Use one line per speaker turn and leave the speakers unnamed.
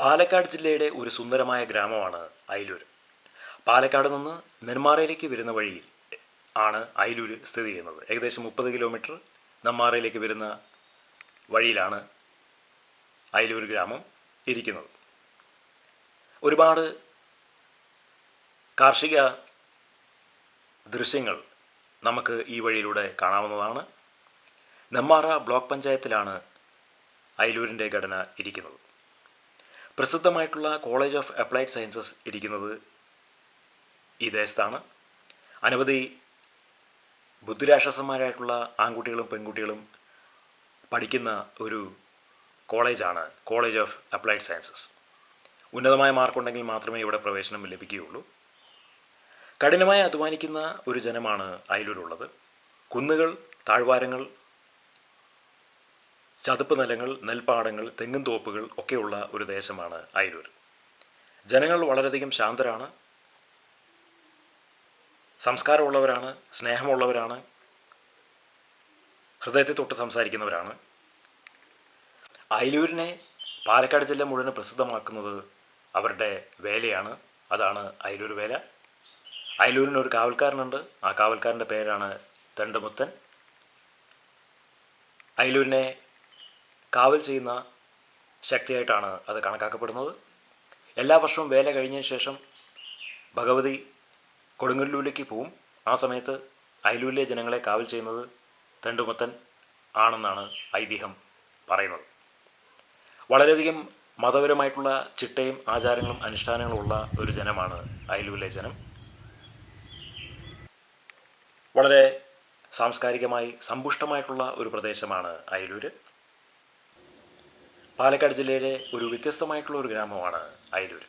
പാലക്കാട് ജില്ലയുടെ ഒരു സുന്ദരമായ ഗ്രാമമാണ് അയിലൂർ പാലക്കാട് നിന്ന് നെന്മാറയിലേക്ക് വരുന്ന വഴിയിൽ ആണ് അയിലൂർ സ്ഥിതി ചെയ്യുന്നത്. ഏകദേശം മുപ്പത് കിലോമീറ്റർ നെന്മാറയിലേക്ക് വരുന്ന വഴിയിലാണ് അയിലൂർ ഗ്രാമം ഇരിക്കുന്നത്. ഒരുപാട് കാർഷിക ദൃശ്യങ്ങൾ നമുക്ക് ഈ വഴിയിലൂടെ കാണാവുന്നതാണ്. നെമ്മാറ ബ്ലോക്ക് പഞ്ചായത്തിലാണ് അയിലൂരിന്റെ ഘടന ഇരിക്കുന്നത്. പ്രസിദ്ധമായിട്ടുള്ള കോളേജ് ഓഫ് അപ്ലൈഡ് സയൻസസ് ഇരിക്കുന്നത് ഈ ദേശത്താണ്. അനവധി ബുദ്ധിരാക്ഷസന്മാരായിട്ടുള്ള ആൺകുട്ടികളും പെൺകുട്ടികളും പഠിക്കുന്ന ഒരു കോളേജാണ് കോളേജ് ഓഫ് അപ്ലൈഡ് സയൻസസ് ഉന്നതമായ മാർക്കുണ്ടെങ്കിൽ മാത്രമേ ഇവിടെ പ്രവേശനം ലഭിക്കുകയുള്ളൂ. കഠിനമായി അധ്വാനിക്കുന്ന ഒരു ജനമാണ് അയലൂരുള്ളത്. കുന്നുകൾ താഴ്വാരങ്ങൾ ചതുപ്പ് നിലങ്ങൾ നെൽപ്പാടങ്ങൾ തെങ്ങും തോപ്പുകൾ ഒക്കെയുള്ള ഒരു ദേശമാണ് അയിരൂർ. ജനങ്ങൾ വളരെയധികം ശാന്തരാണ്. സംസ്കാരമുള്ളവരാണ് സ്നേഹമുള്ളവരാണ് ഹൃദയത്തെ തൊട്ട് സംസാരിക്കുന്നവരാണ്. അയിലൂരിനെ പാലക്കാട് ജില്ല മുഴുവൻ പ്രസിദ്ധമാക്കുന്നത് അവരുടെ വേലയാണ്. അതാണ് അയിലൂർ വേല. അയിലൂരിന് ഒരു കാവൽക്കാരനുണ്ട്. ആ കാവൽക്കാരന്റെ പേരാണ് തണ്ടുമുത്തൻ. അയിലൂരിനെ കാവൽ ചെയ്യുന്ന ശക്തിയായിട്ടാണ് അത് കണക്കാക്കപ്പെടുന്നത്. എല്ലാ വർഷവും വേല കഴിഞ്ഞതിന് ശേഷം ഭഗവതി കൊടുങ്ങല്ലൂരിലേക്ക് പോവും. ആ സമയത്ത് അയലൂരിലെ ജനങ്ങളെ കാവൽ ചെയ്യുന്നത് തെണ്ടുമത്തൻ ആണെന്നാണ് ഐതിഹ്യം പറയുന്നത്. വളരെയധികം മതപരമായിട്ടുള്ള ചിട്ടയും ആചാരങ്ങളും അനുഷ്ഠാനങ്ങളും ഉള്ള ഒരു ജനമാണ് അയലൂരിലെ ജനം. വളരെ സാംസ്കാരികമായി സമ്പുഷ്ടമായിട്ടുള്ള ഒരു പ്രദേശമാണ് അയലൂര്. പാലക്കാട് ജില്ലയിലെ ഒരു വ്യത്യസ്തമായിട്ടുള്ള ഒരു ഗ്രാമമാണ് അയലൂർ